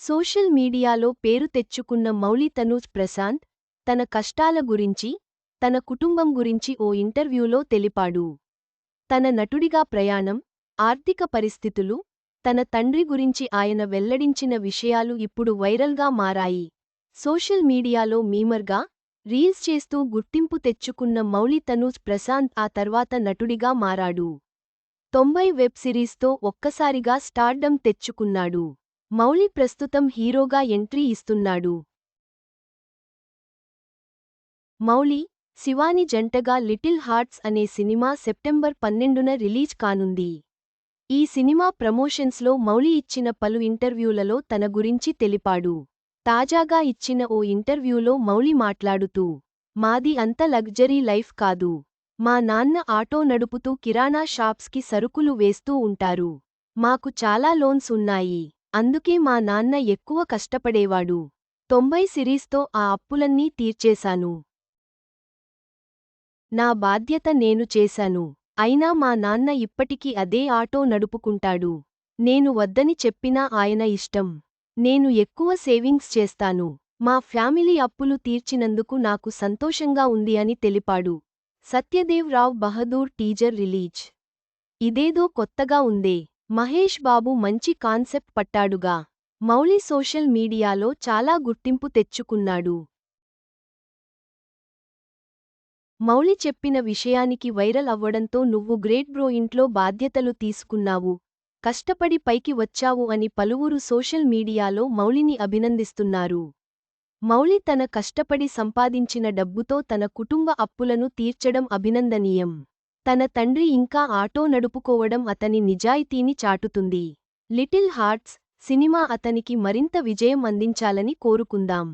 Social మీడియాలో పేరు తెచ్చుకున్న మౌలి తనూజ్ ప్రశాంత్ తన కష్టాల గురించి తన కుటుంబం గురించి ఓ ఇంటర్వ్యూలో తెలిపాడు. తన నటుడిగా ప్రయాణం ఆర్థిక పరిస్థితులు తన తండ్రి గురించి ఆయన వెల్లడించిన విషయాలు ఇప్పుడు వైరల్గా మారాయి. సోషల్ మీడియాలో మీమర్గా రీల్స్ చేస్తూ గుర్తింపు తెచ్చుకున్న మౌలి తనూజ్ ప్రశాంత్ ఆ తర్వాత నటుడిగా మారాడు. తొంభై వెబ్ సిరీస్తో ఒక్కసారిగా స్టార్డమ్ తెచ్చుకున్నాడు. మౌళి ప్రస్తుతం హీరోగా ఎంట్రీ ఇస్తున్నాడు. మౌళి శివాని జంటగా లిటిల్ హార్ట్స్ అనే సినిమా సెప్టెంబర్ పన్నెండున రిలీజ్ కానుంది. ఈ సినిమా ప్రమోషన్స్లో మౌళి ఇచ్చిన పలు ఇంటర్వ్యూలలో తన గురించి తెలిపాడు. తాజాగా ఇచ్చిన ఓ ఇంటర్వ్యూలో మౌళి మాట్లాడుతూ మాది అంత లగ్జరీ లైఫ్ కాదు. మా నాన్న ఆటో నడుపుతూ కిరాణా షాప్స్కి సరుకులు వేస్తూ ఉంటారు. మాకు చాలా లోన్స్ ఉన్నాయి. అందుకే మా నాన్న ఎక్కువ కష్టపడేవాడు. తొంభై సిరీస్తో ఆ అప్పులన్నీ తీర్చేశాను. నా బాధ్యత నేను చేశాను. అయినా మా నాన్న ఇప్పటికీ అదే ఆటో నడుపుకుంటాడు. నేను వద్దని చెప్పినా ఆయన ఇష్టం. నేను ఎక్కువ సేవింగ్స్ చేస్తాను. మా ఫ్యామిలీ అప్పులు తీర్చినందుకు నాకు సంతోషంగా ఉంది అని తెలిపాడు. Satyadev Rao Bahadur teaser release. ఇదేదో కొత్తగా ఉందే. మహేష్ బాబు మంచి కాన్సెప్ట్ పట్టాడుగా. మౌలి సోషల్ మీడియాలో చాలా గుర్తింపు తెచ్చుకున్నాడు. మౌలి చెప్పిన విషయానికి వైరల్ అవ్వడంతో నువ్వు గ్రేట్ బ్రో ఇంట్లో బాధ్యతలు తీసుకున్నావు. కష్టపడి పైకి వచ్చావు అని పలువురు సోషల్ మీడియాలో మౌలిని అభినందిస్తున్నారు. మౌలి తన కష్టపడి సంపాదించిన డబ్బుతో తన కుటుంబ అప్పులను తీర్చడం అభినందనీయం. తన తండ్రి ఇంకా ఆటో నడుపుకోవడం అతని నిజాయితీని చాటుతుంది. లిటిల్ హార్ట్స్ సినిమా అతనికి మరింత విజయం అందించాలని కోరుకుందాం.